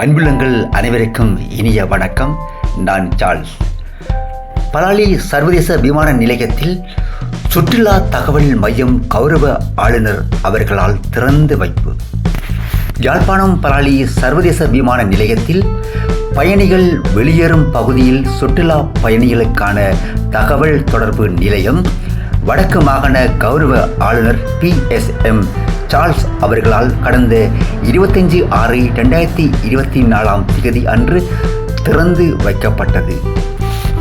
அன்புள்ளங்கள் அனைவருக்கும் இனிய வணக்கம். நான் சார்ல்ஸ். பலாலி சர்வதேச விமான நிலையத்தில் சுற்றுலா தகவல் மையம் கௌரவ ஆளுநர் அவர்களால் திறந்து வைப்பு. யாழ்ப்பாணம் பலாலி சர்வதேச விமான நிலையத்தில் பயணிகள் வெளியேறும் பகுதியில் சுற்றுலா பயணிகளுக்கான தகவல் தொடர்பு நிலையம் வடக்கு மாகாண கௌரவ ஆளுநர் பி எஸ் எம் சார்ல்ஸ் அவர்களால் கடந்த இருபத்தஞ்சு ஆறு ரெண்டாயிரத்தி இருபத்தி நாலாம் திகதி அன்று திறந்து வைக்கப்பட்டது.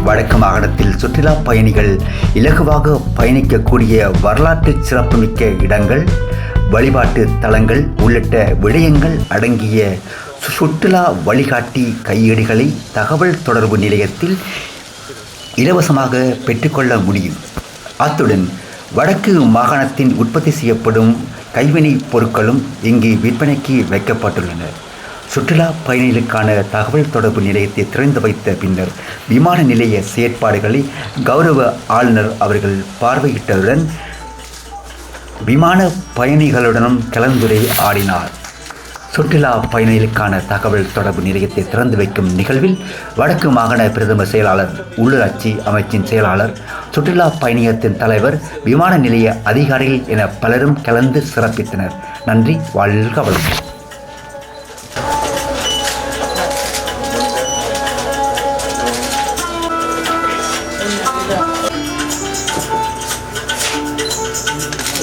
வடக்கு மாகாணத்தில் சுற்றுலா பயணிகள் இலகுவாக பயணிக்கக்கூடிய வரலாற்று சிறப்புமிக்க இடங்கள் வழிபாட்டு தலங்கள் உள்ளிட்ட விடயங்கள் அடங்கிய சுற்றுலா வழிகாட்டி கையேடுகளை தகவல் தொடர்பு நிலையத்தில் இலவசமாக பெற்றுக்கொள்ள முடியும். அத்துடன் வடக்கு மாகாணத்தின் உற்பத்தி செய்யப்படும் கைவினைப் பொருட்களும் இங்கு விற்பனைக்கு வைக்கப்பட்டுள்ளன. சுற்றுலா பயணிகளுக்கான தகவல் தொடர்பு நிலையத்தை திறந்து வைத்த பின்னர் விமான நிலைய செயற்பாடுகளை கௌரவ ஆளுநர் அவர்கள் பார்வையிட்டதுடன் விமான பயணிகளுடனும் கலந்துரை ஆடினார் சுற்றுலா பயணிகளுக்கான தகவல் தொடர்பு நிலையத்தை திறந்து வைக்கும் நிகழ்வில் வடக்கு மாகாண பிரதம செயலாளர் உள்ளூராட்சி அமைச்சின் செயலாளர் சுற்றுலா பயணியத்தின் தலைவர் விமான நிலைய அதிகாரிகள் என பலரும் கலந்து சிறப்பித்தனர். நன்றி வாழ்க வளம்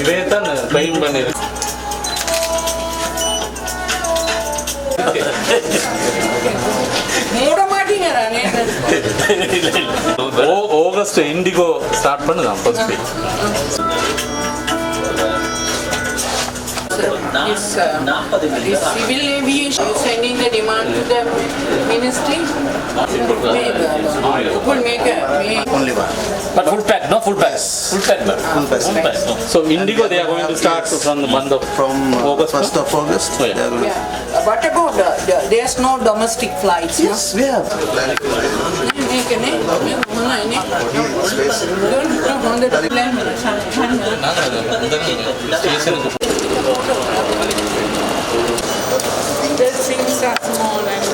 இதே தான் பயன் பண்ணிருக்கு August IndiGo start பண்ணுதான் first This, uh, this civil aviation, you sending the demand to the ministry? Maybe, Could make a, may- Only one. But full pack, no full pack. Full pack, no. Full pack. Full pack. no. So Indigo, they are going to start from the month of From uh, August. first of August. Oh, yeah. they are going- yeah. What about, the- the- there's no domestic flights. Yes, no? we have. Things are small